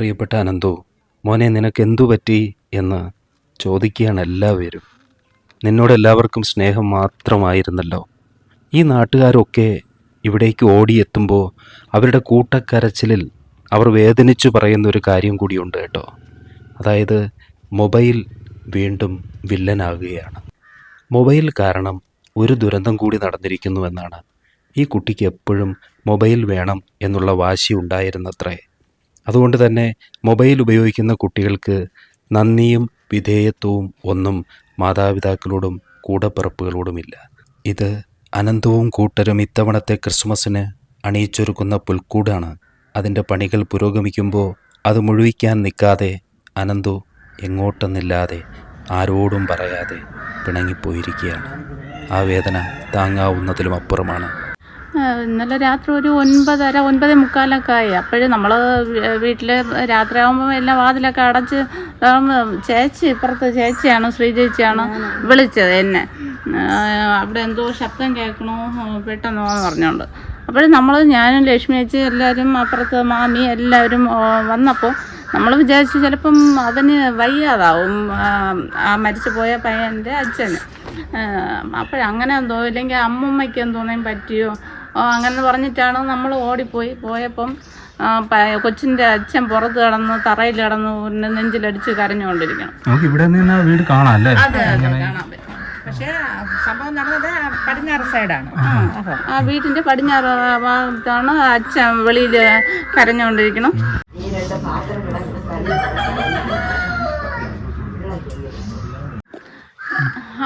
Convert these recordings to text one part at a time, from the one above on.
പ്രിയപ്പെട്ട അനന്തു മോനെ നിനക്ക് എന്തു പറ്റി എന്ന് ചോദിക്കുകയാണ് എല്ലാവരും. നിന്നോട് എല്ലാവർക്കും സ്നേഹം മാത്രമായിരുന്നല്ലോ. ഈ നാട്ടുകാരൊക്കെ ഇവിടേക്ക് ഓടിയെത്തുമ്പോൾ അവരുടെ കൂട്ടക്കരച്ചിലിൽ അവർ വേദനിച്ചു പറയുന്ന ഒരു കാര്യം കൂടിയുണ്ട് കേട്ടോ. അതായത് മൊബൈൽ വീണ്ടും വില്ലനാകുകയാണ്. മൊബൈൽ കാരണം ഒരു ദുരന്തം കൂടി നടന്നിരിക്കുന്നുവെന്നാണ്. ഈ കുട്ടിക്ക് എപ്പോഴും മൊബൈൽ വേണം എന്നുള്ള വാശി ഉണ്ടായിരുന്നത്രേ. അതുകൊണ്ട് തന്നെ മൊബൈൽ ഉപയോഗിക്കുന്ന കുട്ടികൾക്ക് നന്ദിയും വിധേയത്വവും ഒന്നും മാതാപിതാക്കളോടും കൂടപ്പിറപ്പുകളോടുമില്ല. ഇത് അനന്തവും കൂട്ടരും ഇത്തവണത്തെ ക്രിസ്മസിന് അണിയിച്ചൊരുക്കുന്ന പുൽക്കൂടാണ്. അതിന്റെ പണികൾ പുരോഗമിക്കുമ്പോൾ അത് മുഴുവിക്കാൻ നിൽക്കാതെ അനന്തു എങ്ങോട്ടെന്നില്ലാതെ ആരോടും പറയാതെ പിണങ്ങിപ്പോയിരിക്കുകയാണ്. ആ വേദന താങ്ങാവുന്നതിലും അപ്പുറമാണ്. ഇന്നലെ രാത്രി ഒരു ഒൻപതര ഒൻപത് മുക്കാലൊക്കെ ആയി. അപ്പോഴും നമ്മൾ വീട്ടിൽ രാത്രിയാകുമ്പോൾ എല്ലാം വാതിലൊക്കെ അടച്ച് ചേച്ചി ഇപ്പുറത്ത് ചേച്ചിയാണ് ശ്രീ ചേച്ചിയാണ് വിളിച്ചത് എന്നെ. അവിടെ എന്തോ ശബ്ദം കേൾക്കണോ പെട്ടെന്ന് എന്ന് പറഞ്ഞുകൊണ്ട് അപ്പോഴും നമ്മൾ ഞാനും ലക്ഷ്മി ചേച്ചി എല്ലാവരും അപ്പുറത്ത് മാമി എല്ലാവരും വന്നപ്പോൾ നമ്മൾ വിചാരിച്ചു ചിലപ്പം അവന് വയ്യാതാവും ആ, മരിച്ചു പോയ പയ്യന്റെ അച്ഛന്. അപ്പോഴങ്ങനെ എന്തോ ഇല്ലെങ്കിൽ അമ്മുമ്മയ്ക്ക് എന്തോന്നേം പറ്റിയോ? അങ്ങനെ പറഞ്ഞിട്ടാണ് നമ്മൾ ഓടിപ്പോയി. പോയപ്പം കൊച്ചിന്റെ അച്ഛൻ പുറത്ത് കിടന്ന് തറയിൽ കിടന്ന് പിന്നെ നെഞ്ചിലടിച്ച് കരഞ്ഞുകൊണ്ടിരിക്കണം. നമുക്ക് ഇവിടെ നിന്ന് ആ വീട് കാണാം അല്ലേ? കാണാൻ പറ്റും പക്ഷേ സംഭവം നടന്നത് പടിഞ്ഞാറ് സൈഡാണ്. ആ. വീട്ടിന്റെ പടിഞ്ഞാറ് ഭാഗത്താണ് അച്ഛൻ വെളിയിൽ കരഞ്ഞുകൊണ്ടിരിക്കണം.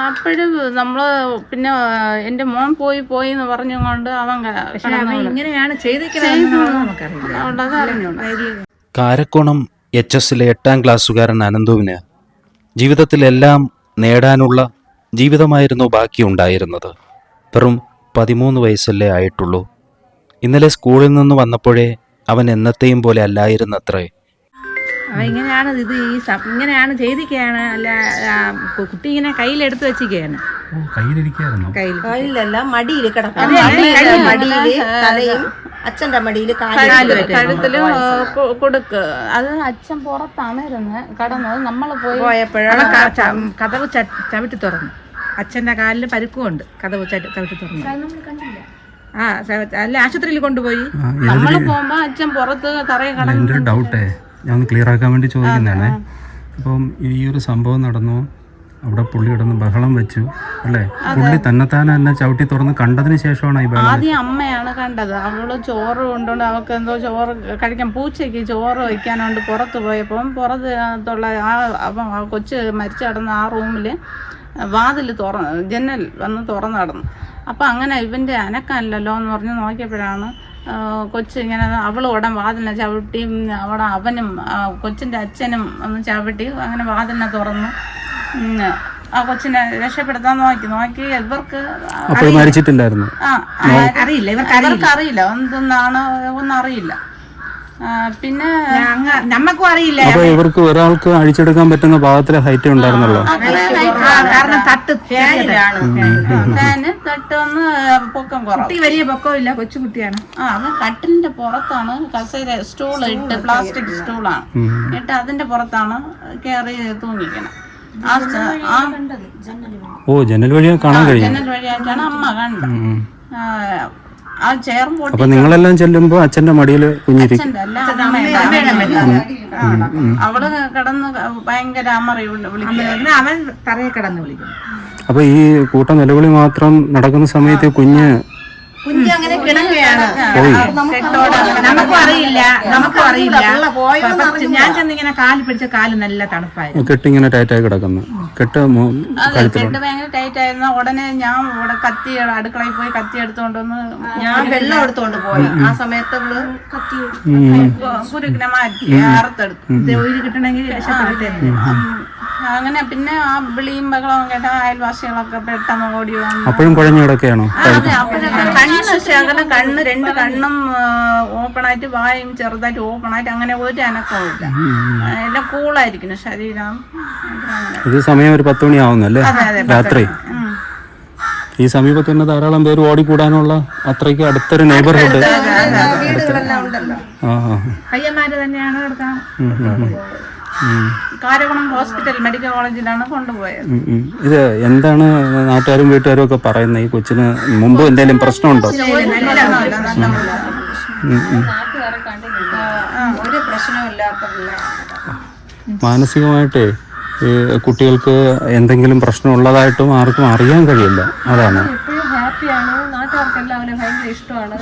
അപ്പോഴും നമ്മൾ പിന്നെ എന്റെ മോൻ പോയി പോയി എന്ന് പറഞ്ഞുകൊണ്ട് അവൻ ഇങ്ങനെയാണ് കാരക്കോണം എച്ച് എസിലെ എട്ടാം ക്ലാസ്സുകാരൻ അനന്തുവിന് ജീവിതത്തിലെല്ലാം നേടാനുള്ള ജീവിതമായിരുന്നു ബാക്കിയുണ്ടായിരുന്നത്. വെറും പതിമൂന്ന് വയസ്സല്ലേ ആയിട്ടുള്ളൂ. ഇന്നലെ സ്കൂളിൽ നിന്ന് വന്നപ്പോഴേ അവൻ എന്നത്തെയും പോലെ അല്ലായിരുന്നത്രേ. അവൻ ഇങ്ങനെയാണ് ഇത് ഈ ഇങ്ങനെയാണ് ചെയ്തിരിക്കുകയാണ് അല്ല കുട്ടി ഇങ്ങനെ കയ്യിലെടുത്ത് വെച്ചിരിക്കുകയാണ് കയ്യിലല്ല മടിയിൽ കിടക്കും. മടിയിൽ തലയും അച്ഛന്റെ മടിയിൽ കാലും കഴുത്തിൽ കൊടുക്ക്. അത് അച്ഛൻ പുറത്താണ് ഇരുന്ന് കടന്നത്. നമ്മൾ പോയി പോയപ്പോഴാണ് കഥവ് ചവിട്ടി തുറന്നു. അച്ഛന്റെ കാലിൽ പരുക്കുമുണ്ട് കതവ് ച- ചവിട്ടി തുറന്നു. ആ അല്ല ആശുപത്രിയിൽ കൊണ്ടുപോയി? നമ്മൾ നമ്മൾ പോകുമ്പോ അച്ഛൻ പുറത്ത് തറയെ കടന്നു ഡൗട്ടേ ഞാൻ ക്ലിയർ ആക്കാൻ വേണ്ടി ചോദിക്കുന്നതാണേ. അപ്പം ഈ ഒരു സംഭവം നടന്നു. അവിടെ പുള്ളി കിടന്ന് ബഹളം വെച്ചു അല്ലേ? പുള്ളി തന്നെത്താനെ തന്നെ ചവിട്ടി തുറന്ന് കണ്ടതിന് ശേഷമാണ് ഈ ബഹളം ആദ്യം അമ്മയാണ് കണ്ടത്. അവൾ ചോറ് കൊണ്ടുകൊണ്ട് അവൾക്ക് എന്തോ ചോറ് കഴിക്കാൻ പൂച്ചയ്ക്ക് ചോറ് വയ്ക്കാനുണ്ട് പുറത്ത് പോയപ്പം. പുറത്തുള്ള ആ അപ്പം കൊച്ച് മരിച്ചു കിടന്ന ആ റൂമിൽ വാതിൽ തുറന്ന് ജനൽ വന്ന് തുറന്നു കിടന്നു അപ്പം അങ്ങനെ ഇവന്റെ അനക്കാനില്ലല്ലോ എന്ന് പറഞ്ഞ് നോക്കിയപ്പോഴാണ് ആ, കൊച്ച് ഇങ്ങനെ അവൾ ഉടൻ വാതിലിനെ ചവിട്ടിയും അവിടെ അവനും ആ, കൊച്ചിന്റെ അച്ഛനും ഒന്ന് ചവിട്ടി അങ്ങനെ വാതിലിനെ തുറന്നു. ആ കൊച്ചിനെ രക്ഷപ്പെടുത്താൻ നോക്കി നോക്കി ഇവർക്ക് അപ്പോൾ മരിച്ചിട്ടില്ലായിരുന്നു? ആ, അറിയില്ല ഇവർക്ക് അറിയില്ല. എന്തെന്നാണ് ഒന്നും അറിയില്ല. പിന്നെ നമ്മക്കും അറിയില്ല. അപ്പൊ ഇവർക്ക് ഒരാൾക്ക് അഴിച്ചെടുക്കാൻ പറ്റുന്ന ഭാഗത്തിലെ ഹൈറ്റ് ഉണ്ടായിരുന്നല്ലോ. കാരണം തട്ട് ഫാന് തട്ട്. വന്ന് പൊക്കം കുറവ്. വലിയ പൊക്കമില്ല കൊച്ചുകുട്ടിയാണ് ആ അത് കട്ടിലിന്റെ പുറത്താണ് കസേര സ്റ്റൂൾ ഇട്ട് പ്ലാസ്റ്റിക് സ്റ്റൂളാണ് ഇട്ട് അതിന്റെ പുറത്താണ് കയറി തൂങ്ങിക്കണം ആ ആ ഓ ജനൽ വഴിയാണ് കാണാൻ കഴിയും ജനൽ വഴിയായിട്ടാണ് അമ്മ കണ്ടത്. ആ, ചെയറും പൊട്ടി അപ്പൊ നിങ്ങളെല്ലാം ചെല്ലുമ്പോ അച്ഛന്റെ മടിയിൽ കുഞ്ഞിരിക്കും അച്ഛന്റെ അല്ല അമ്മയുടെ ആ, അവൾ കിടന്ന് ഭയങ്കര അമറി വിളിക്കുന്നു വിളിക്കുക അവൻ തറയെ കിടന്ന് വിളിക്കും അപ്പൊ ഈ കൂട്ട നിലവിളി മാത്രം നടക്കുന്ന സമയത്ത് കുഞ്ഞ് കുഞ്ഞ് അങ്ങനെ കിടക്കുകയാണ്. നമുക്കും അറിയില്ല. നമുക്കും അറിയില്ല. ഞാൻ ചെന്നിങ്ങനെ കാൽ പിടിച്ച കാൽ നല്ല തണുപ്പായിരുന്നു. കെട്ടിങ്ങനെ ടൈറ്റായി കിടക്കുന്നു. കെട്ട് കെട്ട് ഭയങ്കര ടൈറ്റ് ആയിരുന്നു. ഉടനെ ഞാൻ ഇവിടെ കത്തി അടുക്കളയിൽ പോയി കത്തി എടുത്തുകൊണ്ടൊന്ന് ഞാൻ വെള്ളം എടുത്തോണ്ട് പോയി. ആ സമയത്ത് അവൾ കത്തി. കുരുക്കിനെ മാറ്റി അറുത്തെടുത്തു ഉയിര് കിട്ടണമെങ്കിൽ രക്ഷപ്പെടട്ടെ ഉം. അങ്ങനെ പിന്നെ ആ വിളിയും ബഹളവും കേട്ട അയൽവാസികളൊക്കെ പെട്ടെന്ന് ഓടി വന്നു. അപ്പോഴും കുഴഞ്ഞു കിടക്കുകയാണോ? അതെ. അപ്പോഴൊക്കെ കണ്ണ് ശകലം കണ്ണ് രണ്ട് കണ്ണും ഓപ്പൺ ആയിട്ട് വായും ചെറുതായിട്ട് ഓപ്പൺ ആയിട്ട് അങ്ങനെ ഒരു അനക്കവും ഇല്ല എല്ലാം കൂളായിരിക്കുന്നു ശരീരം. ഇത് സമയം ഒരു പത്ത് മണി ആവുന്നല്ലേ രാത്രി. ഈ സമീപത്ത് തന്നെ ധാരാളം പേര് ഓടിക്കൂടാനുള്ള അത്രയ്ക്ക് അടുത്തൊരു നെയ്ബർഹുഡ് വീടുകളെല്ലാം ഉണ്ടല്ലോ ആ കാരകുളം ഹോസ്പിറ്റൽ മെഡിക്കൽ കോളേജിലാണ് കൊണ്ടുപോയത്. ഇത് എന്താണ് നാട്ടുകാരും വീട്ടുകാരും ഒക്കെ പറയുന്നത്? ഈ കൊച്ചിന് മുമ്പ് എന്തെങ്കിലും പ്രശ്നമുണ്ടോ. ഒരു പ്രശ്നമില്ലാത്ത മാനസികമായിട്ടേ ഈ കുട്ടികൾക്ക് എന്തെങ്കിലും പ്രശ്നം ഉള്ളതായിട്ടും ആർക്കും അറിയാൻ കഴിയില്ല. അതാണ്. എപ്പോഴും ഹാപ്പിയാണ്. നാട്ടുകാർക്കെല്ലാം അവനെ ഭയങ്കര ഇഷ്ടമാണ്.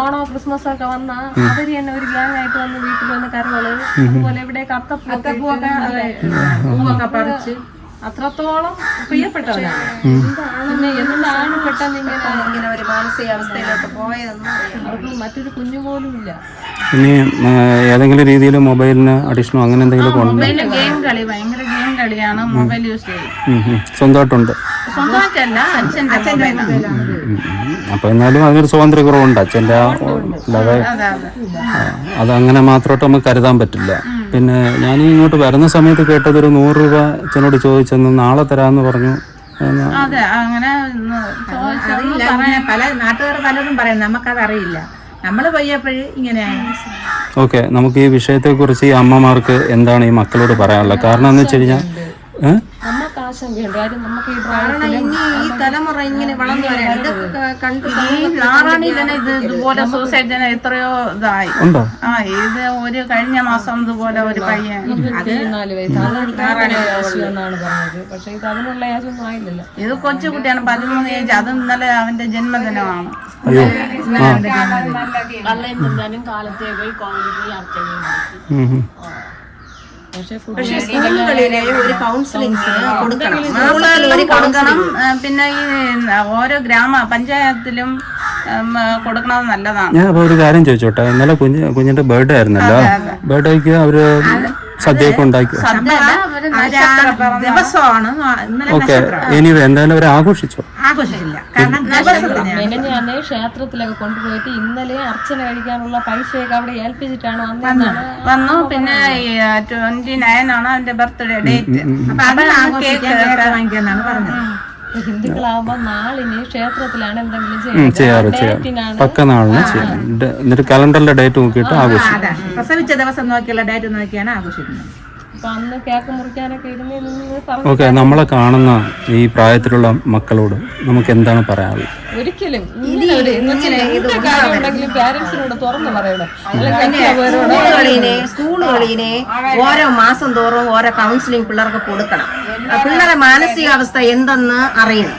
ഓണോ ക്രിസ്മസ് ഒക്കെ വന്നാ അവർ തന്നെ ഒരു ഗ്യാങ് ആയിട്ട് വന്ന് വീട്ടിൽ വന്ന് കരകൾ അതുപോലെ ഇവിടെ കത്തപ്പൂവൊക്കെ പൂവൊക്കെ പറിച്ച്. അത്രത്തോളം പ്രിയപ്പെട്ടവരാണ്. പിന്നെ എന്താണ് പെട്ടെന്ന് ഇങ്ങനെ ഇങ്ങനെ ഒരു മാനസികാവസ്ഥയിലോട്ട് പോയതെന്ന് അവർക്ക് മറ്റൊരു കുഞ്ഞു പോലും ഇല്ല. ഇനി ഏതെങ്കിലും രീതിയിൽ മൊബൈലിന് അഡീഷണോ അങ്ങനെ എന്തെങ്കിലും മൊബൈലിൽ ഗെയിം കളി ഭയങ്കര ഗെയിം കളിയാണ് മൊബൈൽ യൂസ് ചെയ്യും. സ്വന്തമായിട്ടുണ്ട്. സ്വന്തമായിട്ടല്ല അച്ഛന്റെ മൊബൈലാണ്. അപ്പൊ എന്നാലും അതിനൊരു സ്വാതന്ത്ര്യക്കുറവുണ്ട്. അച്ഛന്റെ ആ അല്ലാതെ അതെ. അതെ അതങ്ങനെ മാത്രമായിട്ട് നമുക്ക് കരുതാൻ പറ്റില്ല. പിന്നെ ഞാൻ ഇങ്ങോട്ട് വരുന്ന സമയത്ത് കേട്ടത് ഒരു നൂറ് രൂപ അച്ഛനോട് ചോദിച്ചെന്ന് നാളെ തരാമെന്ന് പറഞ്ഞു. അതെ അങ്ങനെ പല നാട്ടുകാർ പലരും പറയും. നമുക്കത് അറിയില്ല നമ്മൾ പോയപ്പോഴേ ഇങ്ങനെയാണ് ഓക്കെ നമുക്ക് ഈ വിഷയത്തെക്കുറിച്ച് ഈ അമ്മമാർക്ക് എന്താണ് ഈ മക്കളോട് പറയാനുള്ളത്? കാരണം എന്ന് വെച്ച് കഴിഞ്ഞാൽ ഈ കാരണം ഇനി ഈ തലമുറ ഇങ്ങനെ വളർന്നു വരാൻ. ഇതൊക്കെ കണ്ട് തന്നെ ഇത് ഇതുപോലെ സൂസൈഡ് എത്രയോ ഇതായി. ആ ഇത് ഒരു കഴിഞ്ഞ മാസം ഇതുപോലെ ഒരു പയ്യൻ. ഇത് ഇത് കൊച്ചു കുട്ടിയാണ് പതിമൂന്ന് ഏജ്. അത് ഇന്നലെ അവന്റെ ജന്മദിനമാണ്. കാലത്തെ പോയി കോവിഡ് പക്ഷെ പക്ഷേ സ്കൂളുകളിലെ ഒരു കൗൺസിലിംഗ് കൊടുക്കണം. കൊടുക്കണം. പിന്നെ ഈ ഓരോ ഗ്രാമ പഞ്ചായത്തിലും കൊടുക്കണം കൊടുക്കണത് നല്ലതാണ്. ഞാൻ അപ്പോൾ ഒരു കാര്യം ചോദിച്ചോട്ടെ? ഇന്നലെ കുഞ്ഞ് കുഞ്ഞിന്റെ ബർത്ത്ഡേ ആയിരുന്നല്ലോ. ബർത്ത്ഡേക്ക് അവർ സദ്യയൊക്കെ ഉണ്ടാക്കി. ദിവസമാണ്. ഇന്നലെ ഓക്കെ. എനിവേ എന്തായാലും അവർ ആഘോഷിച്ചോ. ആഘോഷിച്ചില്ല. കാരണം ഞാൻ ക്ഷേത്രത്തിലൊക്കെ കൊണ്ടുപോയിട്ട് ഇന്നലെ അർച്ചന കഴിക്കാനുള്ള പൈസയൊക്കെ അവിടെ ഏൽപ്പിച്ചിട്ടാണ് വന്നു. പിന്നെ ട്വന്റി നയൻ ആണ് അവന്റെ ബർത്ത്ഡേ ഡേറ്റ് അപ്പൊ അത് ആഘോഷിക്കാൻ കേക്ക് വാങ്ങിക്കാന്നാണ് പറഞ്ഞത്. ഹിന്ദുക്കളാവുമ്പോ നാളിന് ക്ഷേത്രത്തിലാണ് എന്തെങ്കിലും ചെയ്യാറ് പക്ക നാളിന് ചെയ്യാം എന്നിട്ട് കലണ്ടറിലെ ഡേറ്റ് നോക്കിയിട്ട് ആഘോഷിക്കും. പ്രസവിച്ച ദിവസം നോക്കിയുള്ള ഡേറ്റ് നോക്കിയാണ് ആഘോഷിക്കുന്നത്. ഓക്കെ നമ്മളെ കാണുന്ന ഈ പ്രായത്തിലുള്ള മക്കളോട് നമുക്ക് എന്താണ് പറയാനുള്ളത്? ഒരിക്കലും സ്കൂളുകളിനെ ഓരോ മാസം തോറും ഓരോ കൗൺസിലിംഗ് പിള്ളേർക്ക് കൊടുക്കണം. പിള്ളേരെ മാനസികാവസ്ഥ എന്തെന്ന് അറിയണം.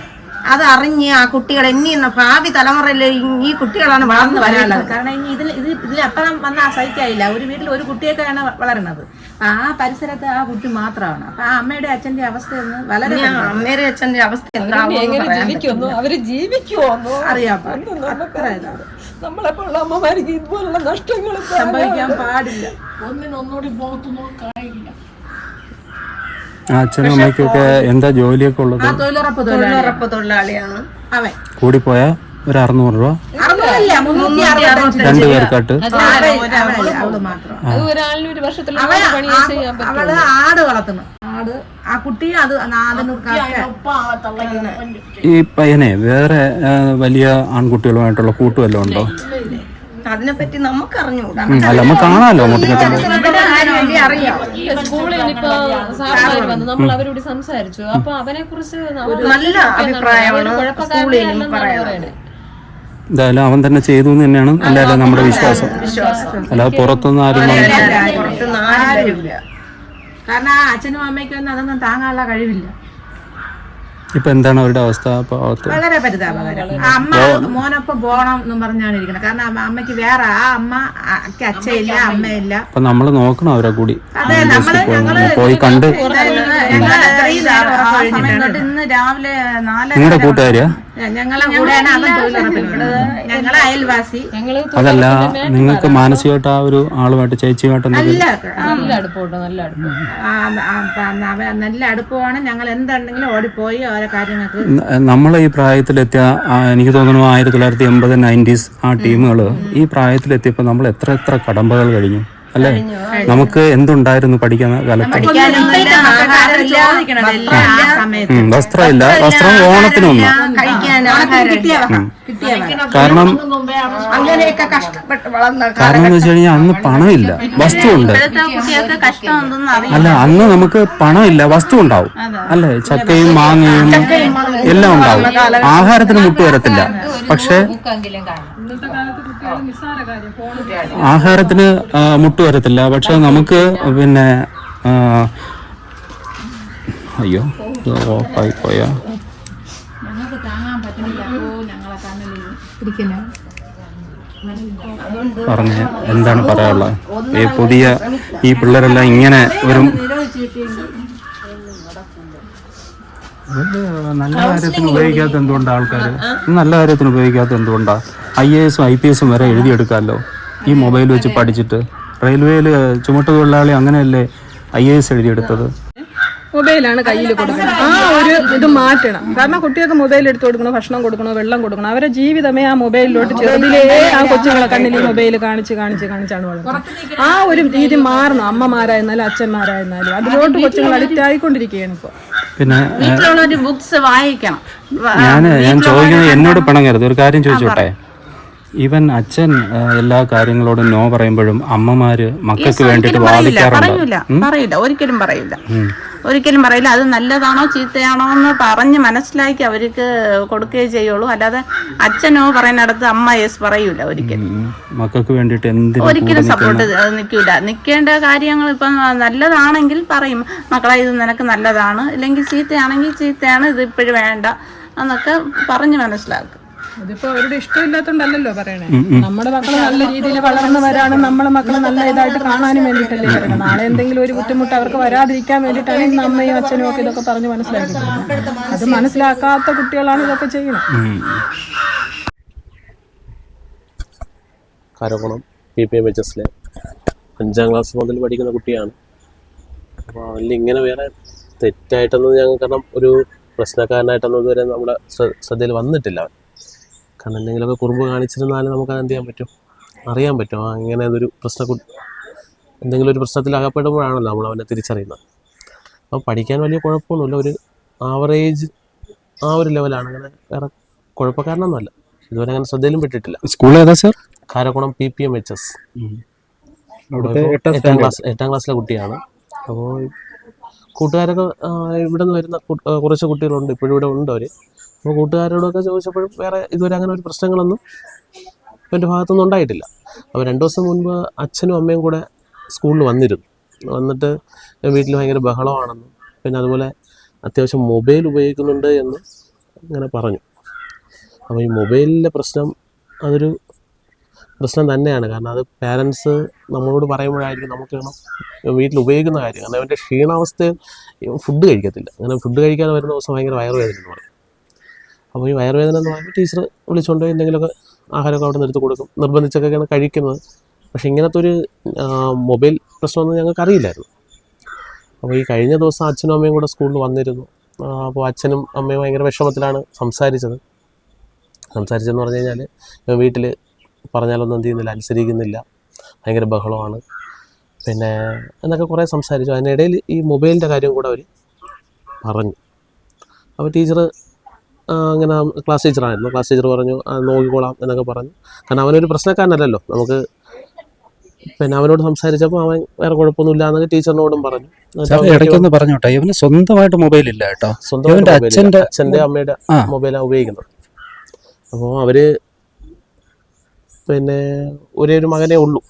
അത് അറിഞ്ഞ് ആ കുട്ടികൾ ഇനി ഭാവി തലമുറയിൽ ഈ കുട്ടികളാണ് വളർന്നു വരാനുള്ളത്. കാരണം ഇനി ഇതിൽ ഇത് ഇതിലപ്പുറം വന്ന സഹിക്കായില്ല ഒരു വീട്ടിൽ ഒരു കുട്ടിയൊക്കെയാണ് വളരുന്നത് ആ പരിസരത്ത് ആ കുട്ടി മാത്രമാണ്. അപ്പൊ ആ അമ്മയുടെ അച്ഛന്റെ അവസ്ഥ ഒന്ന് വളരെ അമ്മയുടെ അച്ഛന്റെ അവസ്ഥ എന്താവും അവർ ജീവിക്കുമോന്നോ അറിയാം. നമ്മളെപ്പോലുള്ള അമ്മമാർക്ക് ഇതുപോലുള്ള നഷ്ടങ്ങൾ സംഭവിക്കാൻ പാടില്ല. ഒന്നിനൊന്നുകൂടി പോകത്തു നോക്കായില്ല ആ അച്ഛനും അമ്മയ്ക്കൊക്കെ എന്താ ജോലിയൊക്കെ ഉള്ളത്? തൊഴിലുറപ്പ് തൊഴിലുറപ്പ് തൊഴിലാളിയാണ്. അവൻ. കൂടിപ്പോയാൽ ഒരു അറുന്നൂറ് രൂപ. അറുപതല്ല മുന്നൂറ്റി അറുപത്തഞ്ച് രണ്ടു പേർക്കാട്ട് അത് ഒരാളിന് ഒരു വർഷത്തിൽ അവൾ ആട് വളർത്തുന്നു. ആട് ആ കുട്ടി അത് നാടിന് ഈ പയ്യനെ വേറെ ആ, വലിയ ആൺകുട്ടികളുമായിട്ടുള്ള കൂട്ടുവല്ലോ ഉണ്ടോ? അതിനെപ്പറ്റി നമുക്ക് അറിഞ്ഞുകൂടാ അല്ല കാണാമല്ലോ അറിയാം. സ്കൂളിൽ വന്നു നമ്മൾ അവരോട് സംസാരിച്ചു. അപ്പൊ അവനെ കുറിച്ച് നല്ല അഭിപ്രായമാണ് സ്കൂളിൽ എന്തായാലും അവൻ തന്നെ ചെയ്തു എന്ന് തന്നെയാണ് എല്ലാവരും നമ്മുടെ വിശ്വാസം. അല്ലാതെ പുറത്തുനിന്ന് ആരും വന്ന് ആരും വരില്ല. കാരണം അച്ഛനും അമ്മയ്ക്കും ഒന്നും അതൊന്നും താങ്ങാനുള്ള കഴിവില്ല. ഇപ്പൊ എന്താണ് അവരുടെ അവസ്ഥ? വളരെ പരിതാപകരം. അമ്മ മോനൊപ്പം പോണം എന്ന് പറഞ്ഞാണ് ഇരിക്കുന്നത് കാരണം അമ്മ- അമ്മയ്ക്ക് വേറെ ആ അമ്മ അക്ക് അച്ഛയില്ല അമ്മയില്ല. അപ്പൊ നമ്മൾ നോക്കണം അവരെ കൂടി. അതെ നമ്മൾ ഞങ്ങൾ പോയി കണ്ട് ഇന്ന് രാവിലെ നാല് നിങ്ങളുടെ കൂട്ടുകാരിയാ? ഞങ്ങളെ കൂടെയാണ് അവൻ തൊഴിലുറപ്പിലുള്ളത് ഞങ്ങളെ അയൽവാസി. അതല്ല നിങ്ങൾക്ക് മാനസികമായിട്ട് ആ ഒരു ആളുമായിട്ട് ചേച്ചിയുമായിട്ട് എന്തെങ്കിലും നല്ല അടുപ്പമുണ്ട് നല്ല അടുപ്പം നല്ല അടുപ്പമാണ്. ഞങ്ങൾ എന്തുണ്ടെങ്കിലും ഓടിപ്പോയി ഓരോ കാര്യങ്ങൾക്ക് നമ്മൾ ഈ പ്രായത്തിലെത്തിയ എനിക്ക് തോന്നുന്നു ആയിരത്തി തൊള്ളായിരത്തി എൺപത് നയന്റീസ് ആ ടീമുകൾ ഈ പ്രായത്തിലെത്തിയപ്പോൾ നമ്മൾ എത്ര എത്ര കടമ്പകൾ കഴിഞ്ഞു? അല്ലേ? നമുക്ക് എന്തുണ്ടായിരുന്നു പഠിക്കുന്ന കാലത്ത്? ചോദിക്കണത് ആ സമയത്ത്. വസ്ത്രമില്ല വസ്ത്രം ഓണത്തിനൊന്ന് കാരണം അങ്ങനെയൊക്കെ കഷ്ടപ്പെട്ട് വളർന്ന കാരണം എന്ന് വെച്ച് കഴിഞ്ഞാൽ അന്ന് പണമില്ല. എന്തെന്ന് അറിയാം അല്ല അന്ന് നമുക്ക് പണമില്ല. വസ്തു ഉണ്ടാവും അല്ലെ? ചക്കയും മാങ്ങയും എല്ലാം ഉണ്ടാവും. ആഹാരത്തിന് മുട്ട് വരത്തില്ല. പക്ഷെ ആഹാരത്തിന് മുട്ട് വരത്തില്ല. പക്ഷെ നമുക്ക് പിന്നെ അയ്യോ ഓഫായി പോയാ. പറഞ്ഞ എന്താണ് പറയാനുള്ളത്? ഈ പുതിയ ഈ പിള്ളേരെല്ലാം ഇങ്ങനെ ഒരു ഇത് നല്ല കാര്യത്തിന് ഉപയോഗിക്കാത്ത എന്തുകൊണ്ടാണ് ആൾക്കാർ നല്ല കാര്യത്തിന് ഉപയോഗിക്കാത്ത എന്തുകൊണ്ടാ? ഐ എ എസും ഐ പി എസും വരെ എഴുതിയെടുക്കാമല്ലോ ഈ മൊബൈൽ വെച്ച് പഠിച്ചിട്ട്. റെയിൽവേയിൽ ചുമട്ടുതൊഴിലാളി അങ്ങനെയല്ലേ ഐ എ എസ് എഴുതിയെടുത്തത്? മൊബൈലാണ് കയ്യിൽ കൊടുക്കുന്നത് ആ ഒരു ഇത് മാറ്റണം. കാരണം കുട്ടികൾക്ക് മൊബൈൽ എടുത്തു കൊടുക്കണോ ഭക്ഷണം കൊടുക്കണോ വെള്ളം കൊടുക്കണോ അവരെ ജീവിതമേ ആ മൊബൈലിലോട്ട് ചെറുതിലേ ആ കൊച്ചുങ്ങളെ കണ്ണിൽ ഈ മൊബൈൽ കാണിച്ച് കാണിച്ച് കാണിച്ചാണ് വളർത്തുന്നത് ആ ഒരു രീതി മാറണം. അമ്മമാരായിരുന്നാലും അച്ഛന്മാരായിരുന്നാലും. അതിലോട്ട് കൊച്ചുങ്ങൾ അഡിക്റ്റ് ആയിക്കൊണ്ടിരിക്കുകയാണ് ഇപ്പോൾ പിന്നെ വീട്ടിലുള്ളൊരു ബുക്സ് വായിക്കണം. ഞാൻ ഞാൻ ചോദിക്കുന്നത് എന്നോട് പിണങ്ങരുത്. ഒരു കാര്യം ചോദിച്ചോട്ടെ? ഈവൻ അച്ഛൻ എല്ലാ കാര്യങ്ങളോടും നോ പറയുമ്പോഴും അമ്മമാര് മക്കൾക്ക് വേണ്ടിട്ട് വാദിക്കാറുണ്ട്. പറയൂല. പറയില്ല. ഒരിക്കലും പറയില്ല ഒരിക്കലും പറയില്ല. അത് നല്ലതാണോ ചീത്തയാണോ എന്ന് പറഞ്ഞ് മനസ്സിലാക്കി അവർക്ക് കൊടുക്കുകയേ ചെയ്യുള്ളൂ. അല്ലാതെ അച്ഛനോ പറയുന്നിടത്ത് അമ്മ യെസ് പറയൂല ഒരിക്കലും. ഉം. മക്കൾക്ക് വേണ്ടിയിട്ട് ഒരിക്കലും സപ്പോർട്ട് നിൽക്കൂല. നിൽക്കേണ്ട കാര്യങ്ങൾ ഇപ്പം നല്ലതാണെങ്കിൽ പറയും. മക്കളെ ഇത് നിനക്ക് നല്ലതാണ്. ഇല്ലെങ്കിൽ ചീത്തയാണെങ്കിൽ ചീത്തയാണ് ഇത് ഇപ്പോഴും വേണ്ട എന്നൊക്കെ പറഞ്ഞ് മനസ്സിലാക്കും അതിപ്പോ അവരുടെ ഇഷ്ടമില്ലാത്തോണ്ടല്ലോ പറയണേ. നമ്മുടെ മക്കൾ നല്ല രീതിയിൽ വളർന്നു വരാനും നമ്മളെ മക്കളെ നല്ല ഇതായിട്ട് കാണാനും വേണ്ടിട്ടല്ലേ പറയണം. നാളെ എന്തെങ്കിലും ഒരു ബുദ്ധിമുട്ട് അവർക്ക് വരാതിരിക്കാൻ വേണ്ടിയിട്ടാണ് ഇന്ന് അമ്മയും അച്ഛനും ഒക്കെ ഇതൊക്കെ പറഞ്ഞ് മനസ്സിലാക്കി അത് മനസ്സിലാക്കാത്ത കുട്ടികളാണ് ഇതൊക്കെ ചെയ്യുന്നത്. Karakulam P P M H എസിലെ അഞ്ചാം ക്ലാസ് മുതൽ പഠിക്കുന്ന കുട്ടിയാണ്. അപ്പോൾ അതിൽ ഇങ്ങനെ വേറെ തെറ്റായിട്ടൊന്നും ഞങ്ങൾ കാരണം ഒരു പ്രശ്നക്കാരനായിട്ടൊന്നും ഇതുവരെ നമ്മുടെ ശ്ര- ശ്രദ്ധയിൽ വന്നിട്ടില്ല. അവൻ കാരണം എന്തെങ്കിലുമൊക്കെ കുറുമ്പ് കാണിച്ചിരുന്നാലും നമുക്ക് അത് എന്ത് ചെയ്യാൻ പറ്റും? അറിയാൻ പറ്റും. അങ്ങനെ ഇങ്ങനെ അതൊരു പ്രശ്ന എന്തെങ്കിലും ഒരു പ്രശ്നത്തിൽ അകപ്പെടുമ്പോഴാണല്ലോ നമ്മൾ അവനെ തിരിച്ചറിയുന്നത്. അപ്പോൾ പഠിക്കാൻ വലിയ കുഴപ്പമൊന്നുമില്ല. ഒരു ആവറേജ് ആ ഒരു ലെവലാണ് അങ്ങനെ വേറെ കുഴപ്പക്കാരനൊന്നുമല്ല. ഇതുവരെ അങ്ങനെ ശ്രദ്ധയിലും പെട്ടിട്ടില്ല. സ്കൂൾ ഏതാ sir Karakulam P P M H S എട്ടാം ക്ലാസ് എട്ടാം ക്ലാസ്സിലെ കുട്ടിയാണ്. അപ്പോൾ കൂട്ടുകാരൊക്കെ ഇവിടെ നിന്ന് വരുന്ന കുറച്ച് കുട്ടികളുണ്ട്. ഇപ്പോഴും ഇവിടെ ഉണ്ട് അവർ അപ്പോൾ കൂട്ടുകാരോടൊക്കെ ചോദിച്ചപ്പോഴും വേറെ ഇതുവരെ അങ്ങനെ ഒരു പ്രശ്നങ്ങളൊന്നും എന്റെ ഭാഗത്തുനിന്ന് ഉണ്ടായിട്ടില്ല. അപ്പോൾ രണ്ട് ദിവസം മുൻപ് അച്ഛനും അമ്മയും കൂടെ സ്കൂളിൽ വന്നിരുന്നു. വന്നിട്ട് വീട്ടിൽ ഭയങ്കര ബഹളമാണെന്നും പിന്നെ അതുപോലെ അത്യാവശ്യം മൊബൈൽ ഉപയോഗിക്കുന്നുണ്ട് എന്ന് ഇങ്ങനെ പറഞ്ഞു. അപ്പോൾ ഈ മൊബൈലിന്റെ പ്രശ്നം അതൊരു പ്രശ്നം തന്നെയാണ്. കാരണം അത് പാരൻസ് നമ്മളോട് പറയുമ്പോഴായിരിക്കും നമുക്ക് വീട്ടിൽ ഉപയോഗിക്കുന്ന കാര്യം. കാരണം അവന്റെ ക്ഷീണാവസ്ഥയിൽ ഫുഡ് കഴിക്കത്തില്ല. അങ്ങനെ ഫുഡ് കഴിക്കാതെ വരുന്ന ദിവസം ഭയങ്കര വയറുവേദന എന്ന് പറയും. അപ്പോൾ ഈ വയറുവേദന എന്ന് പറയുമ്പോൾ ടീച്ചർ വിളിച്ചുകൊണ്ട് എന്തെങ്കിലുമൊക്കെ ആഹാരമൊക്കെ അവിടെ നിന്ന് എടുത്ത് കൊടുക്കും. നിർബന്ധിച്ചൊക്കെയാണ് കഴിക്കുന്നത്. പക്ഷേ ഇങ്ങനത്തെ ഒരു മൊബൈൽ പ്രശ്നമൊന്നും ഞങ്ങൾക്ക് അറിയില്ലായിരുന്നു. അപ്പോൾ ഈ കഴിഞ്ഞ ദിവസം അച്ഛനും അമ്മയും കൂടെ സ്കൂളിൽ വന്നിരുന്നു. അപ്പോൾ അച്ഛനും അമ്മയും ഭയങ്കര വിഷമത്തിലാണ് സംസാരിച്ചത്. സംസാരിച്ചതെന്ന് പറഞ്ഞു കഴിഞ്ഞാൽ വീട്ടിൽ പറഞ്ഞാലൊന്നും എന്ത് ചെയ്യുന്നില്ല അനുസരിക്കുന്നില്ല. ഭയങ്കര ബഹളമാണ്. പിന്നെ എന്നൊക്കെ കുറേ സംസാരിച്ചു. അതിനിടയിൽ ഈ മൊബൈലിന്റെ കാര്യം കൂടെ അവർ പറഞ്ഞു. അപ്പോൾ ടീച്ചർ അങ്ങനെ ക്ലാസ് ടീച്ചറായിരുന്നു ക്ലാസ് ടീച്ചർ പറഞ്ഞു നോക്കിക്കോളാം എന്നൊക്കെ പറഞ്ഞു. കാരണം അവനൊരു പ്രശ്നക്കാരനല്ലല്ലോ. നമുക്ക് പിന്നെ അവനോട് സംസാരിച്ചപ്പോൾ അവൻ വേറെ കുഴപ്പമൊന്നുമില്ല എന്നൊക്കെ ടീച്ചറിനോടും പറഞ്ഞു. ഇടയ്ക്കൊന്ന് പറഞ്ഞോട്ടെ ഇവന് സ്വന്തമായിട്ട് മൊബൈൽ ഇല്ല കേട്ടോ. സ്വന്തം അച്ഛന്റെ അച്ഛന്റെ അമ്മയുടെ. മൊബൈലാണ് ഉപയോഗിക്കുന്നത്. അപ്പോൾ അവർ പിന്നെ ഒരേ ഒരു മകനേ ഉള്ളൂ.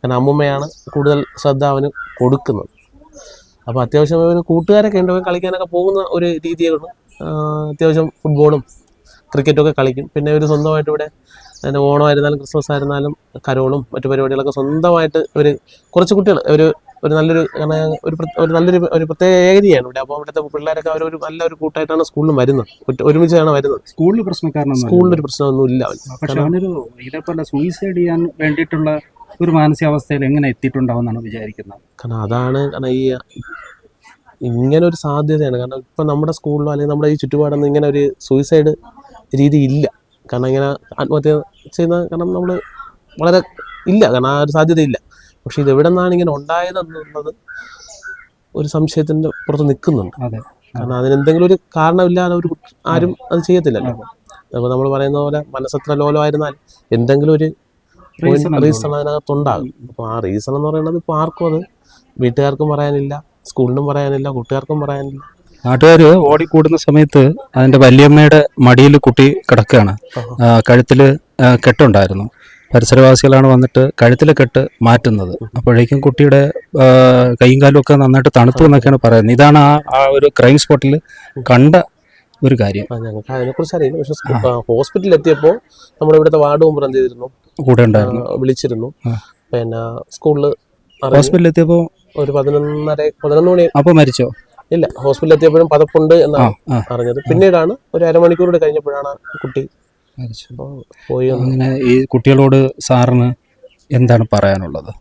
കാരണം അമ്മുമ്മയാണ് കൂടുതൽ ശ്രദ്ധ അവന് കൊടുക്കുന്നത്. അപ്പോൾ അത്യാവശ്യം അവന് കൂട്ടുകാരൊക്കെ ഉണ്ട്. കളിക്കാനൊക്കെ പോകുന്ന ഒരു രീതിയാണ് അത്യാവശ്യം ഫുട്ബോളും ക്രിക്കറ്റൊക്കെ കളിക്കും. പിന്നെ ഇവർ സ്വന്തമായിട്ട് ഇവിടെ പിന്നെ ഓണമായിരുന്നാലും ക്രിസ്മസ് ആയിരുന്നാലും കരോളും മറ്റു പരിപാടികളൊക്കെ സ്വന്തമായിട്ട് ഒരു കുറച്ച് കുട്ടികൾ ഒരു ഒരു നല്ലൊരു ഒരു ഒരു നല്ലൊരു ഒരു പ്രത്യേക ഏരിയയാണ് ഇവിടെ. അപ്പോൾ ഇവിടുത്തെ പിള്ളേരൊക്കെ അവർ ഒരു നല്ലൊരു കൂട്ടായിട്ടാണ് സ്കൂളിൽ വരുന്നത്. ഒരുമിച്ചാണ് വരുന്നത്. സ്കൂളിൽ പ്രശ്നം സ്കൂളിൽ ഒരു പ്രശ്നമൊന്നും ഇല്ല ഇതേപോലെ സൂയിസൈഡ് ചെയ്യാൻ വേണ്ടിയിട്ടുള്ള ഒരു മാനസികാവസ്ഥയിൽ എങ്ങനെ എത്തിയിട്ടുണ്ടാവും എന്നാണ് വിചാരിക്കുന്നത്. കാരണം അതാണ് കാരണം ഈ ഇങ്ങനെ ഒരു സാധ്യതയാണ്. കാരണം ഇപ്പം നമ്മുടെ സ്കൂളിലോ അല്ലെങ്കിൽ നമ്മുടെ ഈ ചുറ്റുപാടൊന്നും ഇങ്ങനെ ഒരു സൂയിസൈഡ് രീതി ഇല്ല. കാരണം ഇങ്ങനെ ആത്മഹത്യ ചെയ്യുന്ന കാരണം നമ്മൾ വളരെ ഇല്ല. കാരണം ആ ഒരു സാധ്യത ഇല്ല. പക്ഷെ ഇത് എവിടെ നിന്നാണ് ഇങ്ങനെ ഉണ്ടായതെന്നുള്ളത് ഒരു സംശയത്തിന്റെ പുറത്ത് നിൽക്കുന്നുണ്ട്. കാരണം അതിനെന്തെങ്കിലും ഒരു കാരണമില്ലാതെ ഒരു ആരും അത് ചെയ്യത്തില്ലല്ലോ. അപ്പോൾ നമ്മൾ പറയുന്ന പോലെ മനസ്സത്ര ലോലമായിരുന്നാൽ എന്തെങ്കിലും ഒരു റീസൺ അതിനകത്തുണ്ടാകും അപ്പോൾ ആ റീസൺ എന്ന് പറയുന്നത് ഇപ്പോൾ ആർക്കും അത് വീട്ടുകാർക്കും പറയാനില്ല. സ്കൂളിനും പറയാനില്ല കൂട്ടുകാർക്കും പറയാനില്ല. നാട്ടുകാർ ഓടിക്കൂടുന്ന സമയത്ത് അതിന്റെ വല്യമ്മയുടെ മടിയിൽ കുട്ടി കിടക്കുകയാണ്. കഴുത്തിൽ കെട്ടുണ്ടായിരുന്നു. പരിസരവാസികളാണ് വന്നിട്ട് കഴുത്തിലെ കെട്ട് മാറ്റുന്നത്. അപ്പോഴേക്കും കുട്ടിയുടെ കൈയും കാലും ഒക്കെ നന്നായിട്ട് തണുത്തു എന്നൊക്കെയാണ് പറയുന്നത്. ഇതാണ് ആ ആ ഒരു ക്രൈം സ്പോട്ടിൽ കണ്ട ഒരു കാര്യം. ഞങ്ങൾക്ക് അതിനെക്കുറിച്ച് അറിയില്ല. പക്ഷെ ഹോസ്പിറ്റലിൽ എത്തിയപ്പോൾ നമ്മുടെ ഇവിടുത്തെ വാർഡ് മെമ്പർ എന്ത് ചെയ്തിരുന്നു? കൂടെ ഉണ്ടായിരുന്നു. വിളിച്ചിരുന്നു. പിന്നെ സ്കൂളിൽ ഹോസ്പിറ്റലിൽ എത്തിയപ്പോൾ ഒരു പതിനൊന്നര പതിനൊന്ന് മണി അപ്പോൾ മരിച്ചോ? ഇല്ല ഹോസ്പിറ്റലിൽ എത്തിയപ്പോഴും പതപ്പുണ്ട് എന്നാണ് അറിഞ്ഞത് പിന്നീടാണ് ഒരു അരമണിക്കൂർ കൂടെ കഴിഞ്ഞപ്പോഴാണ് കുട്ടി മരിച്ചു? പോയി അങ്ങനെ ഈ കുട്ടികളോട് സാറിന് എന്താണ് പറയാനുള്ളത്?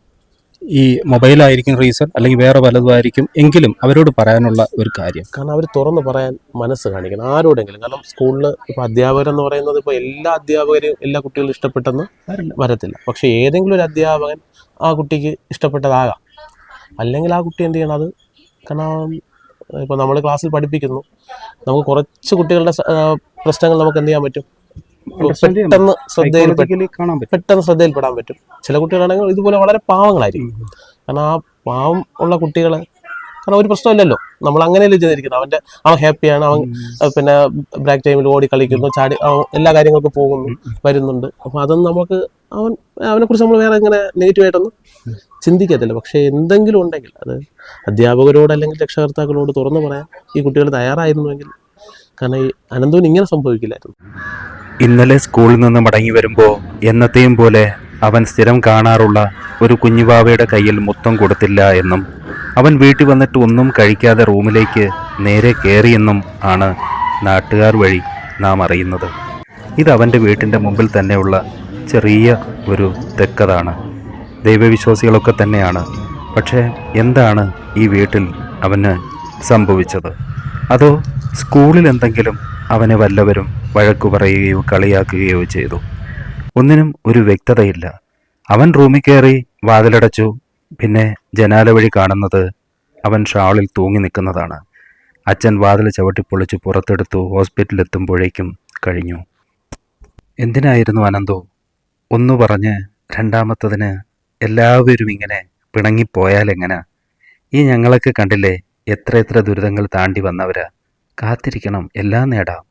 ഈ മൊബൈലായിരിക്കും റീസൺ അല്ലെങ്കിൽ വേറെ പലതുമായിരിക്കും എങ്കിലും അവരോട് പറയാനുള്ള ഒരു കാര്യം. കാരണം അവർ തുറന്ന് പറയാൻ മനസ്സ് കാണിക്കണം. ആരോടെങ്കിലും. കാരണം സ്കൂളിൽ ഇപ്പോൾ അധ്യാപകരെന്ന് പറയുന്നത് ഇപ്പോൾ എല്ലാ അധ്യാപകരെയും എല്ലാ കുട്ടികളും ഇഷ്ടപ്പെട്ടെന്ന് വരത്തില്ല. പക്ഷേ ഏതെങ്കിലും ഒരു അധ്യാപകൻ ആ കുട്ടിക്ക് ഇഷ്ടപ്പെട്ടതാകാം. അല്ലെങ്കിൽ ആ കുട്ടി എന്ത് ചെയ്യണം അത്? കാരണം ഇപ്പോൾ നമ്മൾ ക്ലാസ്സിൽ പഠിപ്പിക്കുന്നു. നമുക്ക് കുറച്ച് കുട്ടികളുടെ പ്രശ്നങ്ങൾ നമുക്ക് എന്ത് ചെയ്യാൻ പറ്റും? പെട്ടെന്ന് ശ്രദ്ധയിൽ പെട്ടെന്ന് ശ്രദ്ധയിൽപ്പെടാൻ പറ്റും. ചില കുട്ടികളാണെങ്കിൽ ഇതുപോലെ വളരെ പാവങ്ങളായിരിക്കും. കാരണം ആ പാവം ഉള്ള കുട്ടികളെ കാരണം ഒരു പ്രശ്നമില്ലല്ലോ. നമ്മൾ അങ്ങനെയല്ലേ ചെയ്തിരിക്കുന്നത്. അവന്റെ അവൻ ഹാപ്പിയാണ്. അവൻ പിന്നെ ബ്രേക്ക് ടൈമിൽ ഓടി കളിക്കുന്നു. ചാടി അവൻ എല്ലാ കാര്യങ്ങൾക്കും പോകുന്നു വരുന്നുണ്ട്. അപ്പോൾ അതൊന്നും നമുക്ക് അവൻ അവനെ കുറിച്ച് നമ്മൾ വേറെ ഇങ്ങനെ നെഗറ്റീവായിട്ടൊന്നും ചിന്തിക്കത്തില്ല. പക്ഷേ എന്തെങ്കിലും ഉണ്ടെങ്കിൽ അത് അധ്യാപകരോട് അല്ലെങ്കിൽ രക്ഷകർത്താക്കളോട് തുറന്നു പറയാൻ ഈ കുട്ടികൾ തയ്യാറായിരുന്നുവെങ്കിൽ കാരണം ഈ അനന്തവും ഇങ്ങനെ സംഭവിക്കില്ലായിരുന്നു. ഇന്നലെ സ്കൂളിൽ നിന്ന് മടങ്ങി വരുമ്പോൾ എന്നത്തെയും പോലെ അവൻ സ്ഥിരം കാണാറുള്ള ഒരു കുഞ്ഞുവാവയുടെ കയ്യിൽ മുത്തം കൊടുത്തില്ല എന്നും അവൻ വീട്ടിൽ വന്നിട്ട് ഒന്നും കഴിക്കാതെ റൂമിലേക്ക് നേരെ കയറിയെന്നും ആണ് നാട്ടുകാർ വഴി നാം അറിയുന്നത്. ഇത് അവന്റെ വീട്ടിന്റെ മുമ്പിൽ തന്നെയുള്ള ചെറിയ ഒരു തെക്കതാണ്. ദൈവവിശ്വാസികളൊക്കെ തന്നെയാണ്. പക്ഷേ എന്താണ് ഈ വീട്ടിൽ അവന് സംഭവിച്ചത്? അതോ സ്കൂളിൽ എന്തെങ്കിലും അവനെ വല്ലവരും വഴക്കു പറയുകയോ കളിയാക്കുകയോ ചെയ്തു. ഒന്നിനും ഒരു വ്യക്തതയില്ല. അവൻ റൂമിൽ കയറി വാതിലടച്ചു. പിന്നെ ജനാല വഴി കാണുന്നത് അവൻ ഷാളിൽ തൂങ്ങി നിൽക്കുന്നതാണ്. അച്ഛൻ വാതിൽ ചവിട്ടിപ്പൊളിച്ച് പുറത്തെടുത്തു ഹോസ്പിറ്റലിലെത്തുമ്പോഴേക്കും കഴിഞ്ഞു. എന്തിനായിരുന്നു അനന്തോ? ഒന്ന് പറഞ്ഞ് രണ്ടാമത്തതിന് എല്ലാവരും ഇങ്ങനെ പിണങ്ങിപ്പോയാൽ എങ്ങനെ? ഈ ഞങ്ങളൊക്കെ കണ്ടില്ലേ എത്ര എത്ര ദുരിതങ്ങൾ താണ്ടി വന്നവരാ. കാത്തിരിക്കണം എല്ലാം നേടാം.